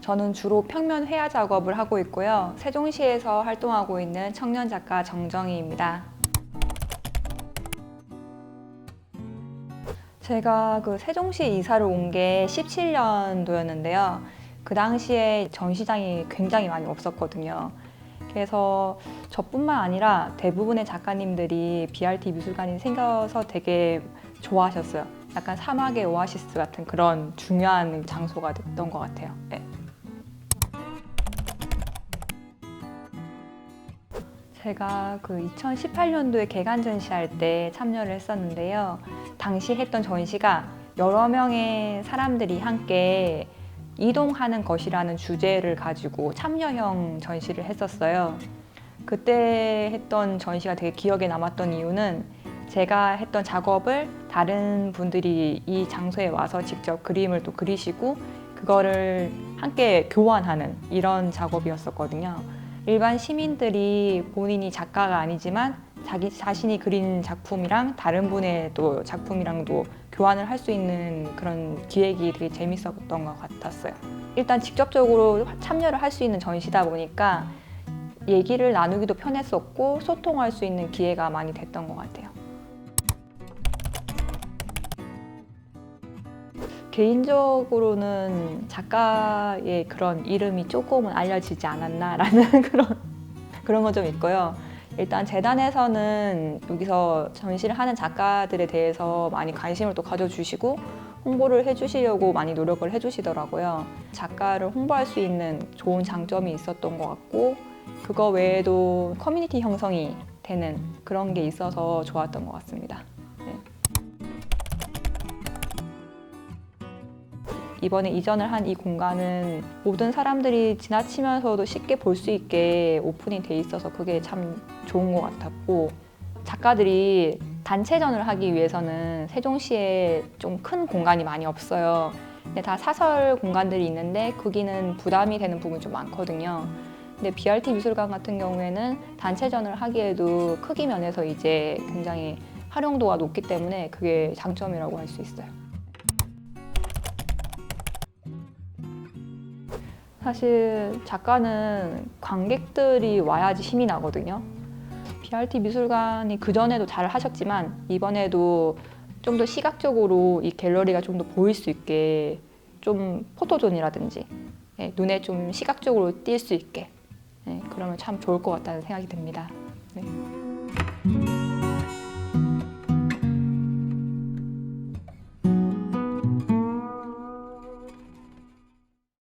저는 주로 평면 회화 작업을 하고 있고요. 세종시에서 활동하고 있는 청년 작가 정정희입니다. 제가 그 세종시 이사를 온 게 17년도였는데요. 그 당시에 전시장이 굉장히 많이 없었거든요. 그래서 저뿐만 아니라 대부분의 작가님들이 BRT 미술관이 생겨서 되게 좋아하셨어요. 약간 사막의 오아시스 같은 그런 중요한 장소가 됐던 것 같아요. 네. 제가 그 2018년도에 개관 전시할 때 참여를 했었는데요. 당시 했던 전시가 여러 명의 사람들이 함께 이동하는 것이라는 주제를 가지고 참여형 전시를 했었어요. 그때 했던 전시가 되게 기억에 남았던 이유는 제가 했던 작업을 다른 분들이 이 장소에 와서 직접 그림을 또 그리시고 그거를 함께 교환하는 이런 작업이었었거든요. 일반 시민들이 본인이 작가가 아니지만 자기 자신이 그린 작품이랑 다른 분의 또 작품이랑도 교환을 할 수 있는 그런 기획이 되게 재밌었던 것 같았어요. 일단 직접적으로 참여를 할 수 있는 전시다 보니까 얘기를 나누기도 편했었고 소통할 수 있는 기회가 많이 됐던 것 같아요. 개인적으로는 작가의 그런 이름이 조금은 알려지지 않았나라는 그런 그런 건좀 있고요. 일단 재단에서는 여기서 전시를 하는 작가들에 대해서 많이 관심을 또 가져주시고 홍보를 해주시려고 많이 노력을 해주시더라고요. 작가를 홍보할 수 있는 좋은 장점이 있었던 것 같고 그거 외에도 커뮤니티 형성이 되는 그런 게 있어서 좋았던 것 같습니다. 이번에 이전을 한 이 공간은 모든 사람들이 지나치면서도 쉽게 볼 수 있게 오픈이 돼 있어서 그게 참 좋은 것 같았고 작가들이 단체전을 하기 위해서는 세종시에 좀 큰 공간이 많이 없어요. 근데 다 사설 공간들이 있는데 거기는 부담이 되는 부분이 좀 많거든요. 근데 BRT 미술관 같은 경우에는 단체전을 하기에도 크기 면에서 이제 굉장히 활용도가 높기 때문에 그게 장점이라고 할 수 있어요. 사실 작가는 관객들이 와야지 힘이 나거든요. BRT 미술관이 그전에도 잘 하셨지만 이번에도 좀 더 시각적으로 이 갤러리가 좀 더 보일 수 있게 좀 포토존이라든지 예, 눈에 좀 시각적으로 띌 수 있게 예, 그러면 참 좋을 것 같다는 생각이 듭니다. 네.